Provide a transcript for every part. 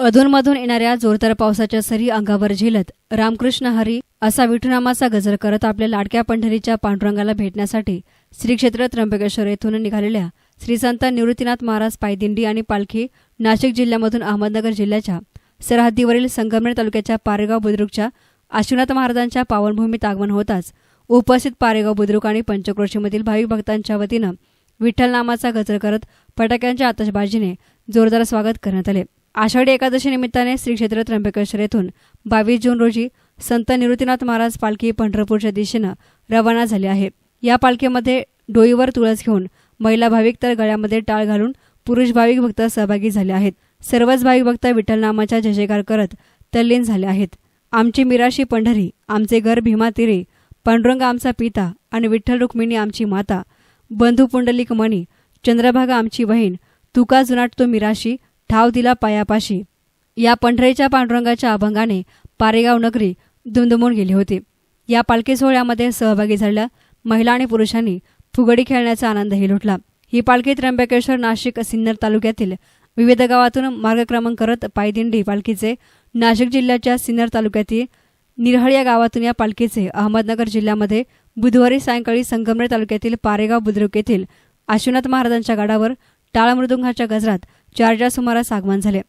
अधूनमधून येणाऱ्या जोरदार पावसाच्या सरी अंगावर झेलत रामकृष्ण हरी असा विठुनामाचा गजर करत आपल्या लाडक्या पंढरीच्या पांडुरंगाला भेटण्यासाठी श्री क्षेत्र त्र्यंबकेश्वर येथून निघालेल्या श्री संत निवृत्तीनाथ महाराज पायदिंडी आणि पालखी नाशिक जिल्ह्यामधून अहमदनगर जिल्ह्याच्या सरहद्दीवरील संगमनेर तालुक्याच्या पारेगाव बुद्रुकच्या आश्वनाथ महाराजांच्या पावनभूमीत आगमन होताच उपस्थित पारेगाव बुद्रुक आणि पंचक्रोशीमधील भाविक भक्तांच्या वतीनं विठ्ठल नामाचा गजर करत फटाक्यांच्या आतषबाजीने जोरदार स्वागत करण्यात आले. आषाढी एकादशी निमित्ताने श्री क्षेत्र त्र्यंबकेश्वर येथून बावीस जून रोजी संत निवृत्तीनाथ महाराज पालखी पंढरपूरच्या दिशेनं रवाना झाली आहे. या पालखीमध्ये डोईवर तुळस घेऊन महिला भाविक तर गळ्यामध्ये टाळ घालून पुरुष भाविक भक्त सहभागी झाले आहेत. सर्वच भाविक भक्त विठ्ठल नामाच्या जयजयकार करत तल्लीन झाले आहेत. आमची मिराशी पंढरी आमचे घर भीमा तिरे पांडुरंग आमचा पिता आणि विठ्ठल रुक्मिणी आमची माता बंधू पुंडलिक मणी चंद्रभागा आमची बहीण तुका जुनाट तो मिराशी ठाव दिला पायापाशी. या पंढरीच्या पांडुरंगाच्या अभंगाने पारेगाव नगरी दुमदुमून गेली होती. या पालखी सोहळ्यामध्ये सहभागी झालेल्या महिला आणि पुरुषांनी फुगडी खेळण्याचा आनंदही लुटला. ही पालखी त्र्यंबकेश्वर नाशिक सिन्नर तालुक्यातील विविध गावातून मार्गक्रमण करत पायदिंडी पालखीचे नाशिक जिल्ह्याच्या सिन्नर तालुक्यातील निरहळ या गावातून या पालखीचे अहमदनगर जिल्ह्यामध्ये बुधवारी सायंकाळी संगमनेर तालुक्यातील पारेगाव बुद्रुक येथील आशुनाथ महाराजांच्या गडावर टाळमृदुंगाच्या गजरात चारच्या सुमारास आगमन झाले.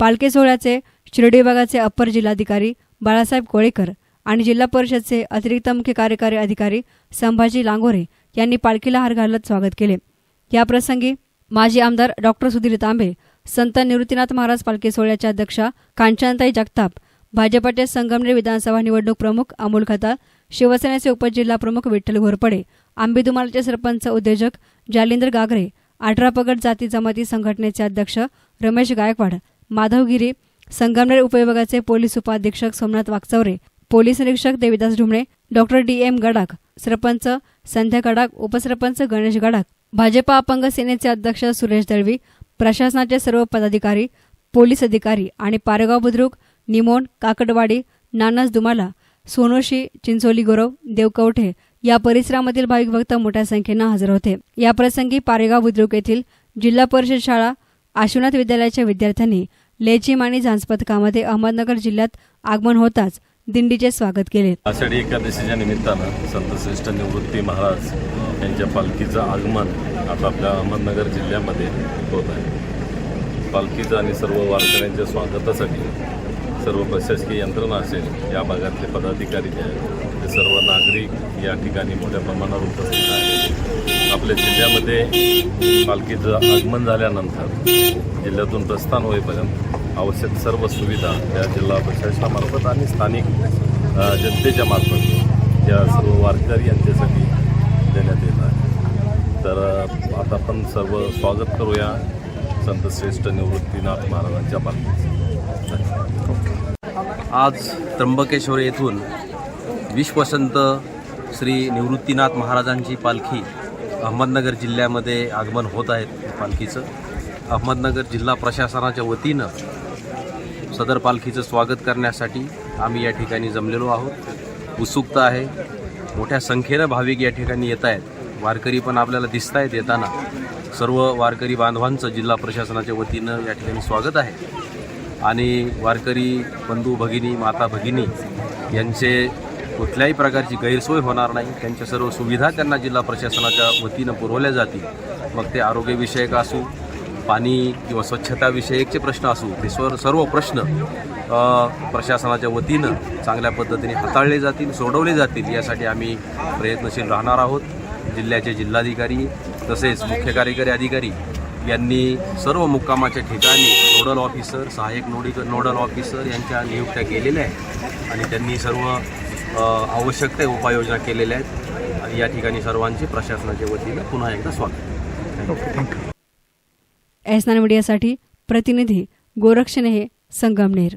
पालखी सोहळ्याचे शिर्डी विभागाचे अप्पर जिल्हाधिकारी बाळासाहेब कोळेकर आणि जिल्हा परिषदचे अतिरिक्त मुख्य कार्यकारी अधिकारी संभाजी लांगोरे यांनी पालखीला हार घालत स्वागत केले. याप्रसंगी माजी आमदार डॉक्टर सुधीर तांबे संत निवृत्तीनाथ महाराज पालखी सोहळ्याच्या अध्यक्षा कांचनताई जगताप भाजपचे संगमनेर विधानसभा निवडणूक प्रमुख अमोल खताळ शिवसेनेचे उपजिल्हा प्रमुख विठ्ठल घोरपडे आंबेदुमालचे सरपंच उद्योजक जालिंदर गागरे अठरा पगड जाती जमाती संघटनेचे अध्यक्ष रमेश गायकवाड माधवगिरी संगमनेर उपविभागाचे पोलीस उपाधीक्षक सोमनाथ वागचौरे पोलीस निरीक्षक Devidas Dhumane doctor D M Gadakh sarpanch Sandhya Gadakh upsarpanch Ganesh Gadakh Bhajpa अपंग सेनेचे अध्यक्ष सुरेश दळवी प्रशासनाचे सर्व पदाधिकारी पोलीस अधिकारी आणि पारेगाव बुद्रुक निमोण काकडवाडी नानस दुमाला सोनोशी चिंचोली गोरव देवकवठे या परिसरामधील भाविक भक्त मोठ्या संख्येनं हजर होते. याप्रसंगी पारेगाव बुद्रुक येथील जिल्हा परिषद शाळा आशुनाथ विद्यालयाच्या विद्यार्थ्यांनी लेझिम आणि झांज पथकामध्ये अहमदनगर जिल्ह्यात आगमन होताच दिंडीचे स्वागत केले. आषाढी एकादशीच्या निमित्तानं संतश्रेष्ठ निवृत्ती महाराज यांच्या पालखीचं आगमन आता आपल्या अहमदनगर जिल्ह्यामध्ये होत आहे. पालखीचं आणि सर्व वारकऱ्यांच्या स्वागतासाठी सर्व प्रशासकीय यंत्रणा असेल या भागातले पदाधिकारी जे आहेत सर्व नागरिक या ठिकाणी मोठ्या प्रमाणावर उपस्थित आहेत. आपल्या जिल्ह्यामध्ये पालखीचं आगमन झाल्यानंतर जिल्ह्यातून प्रस्थान होईपर्यंत आवश्यक सर्व सुविधा या जिल्हा प्रशासनामार्फत आणि स्थानिक जनतेच्या मार्फत या सर्व वारकरी यांच्यासाठी देण्यात येत आहे. तर आता आपण सर्व स्वागत करूया संतश्रेष्ठ निवृत्तीनाथ महाराजांच्या पालखीचं. आज त्र्यंबकेश्वर येथून विश्वसंत श्री निवृत्तीनाथ महाराजांची पालखी अहमदनगर जिल्ह्यामध्ये आगमन होत आहेत पालखीचं. अहमदनगर जिल्हा प्रशासनाच्या वतीनं सदर पालखीचं स्वागत करण्यासाठी आम्ही या ठिकाणी जमलेलो आहोत. उत्सुकता आहे. मोठ्या संख्येनं भाविक या ठिकाणी येत आहेत. वारकरी पण आपल्याला दिसत आहेत येताना. सर्व वारकरी बांधवांचं जिल्हा प्रशासनाच्या वतीनं या ठिकाणी स्वागत आहे. आणि वारकरी बंधू भगिनी माता भगिनी यांचे कुठल्याही प्रकारची गैरसोय होणार नाही. त्यांच्या सर्व सुविधा त्यांना जिल्हा प्रशासनाच्या वतीनं पुरवल्या जातील. मग ते आरोग्यविषयक असू पाणी किंवा स्वच्छताविषयकचे प्रश्न असू ते स्वर सर्व प्रश्न प्रशासनाच्या वतीनं चांगल्या पद्धतीने हाताळले जातील सोडवले जातील यासाठी आम्ही प्रयत्नशील राहणार आहोत. जिल्ह्याचे जिल्हाधिकारी तसेच मुख्य कार्यकारी अधिकारी यांनी सर्व मुक्कामाच्या ठिकाणी नोडल ऑफिसर सहाय्यक नोडी नोडल ऑफिसर यांच्या नियुक्त्या केलेल्या आहेत. आणि त्यांनी सर्व आवश्यक त्या उपाययोजना केलेल्या आहेत. आणि या ठिकाणी सर्वांचे प्रशासनाच्या वतीनं पुन्हा एकदा स्वागत. एस नान मीडियासाठी प्रतिनिधी गोरक्षणे हे संगमनेर.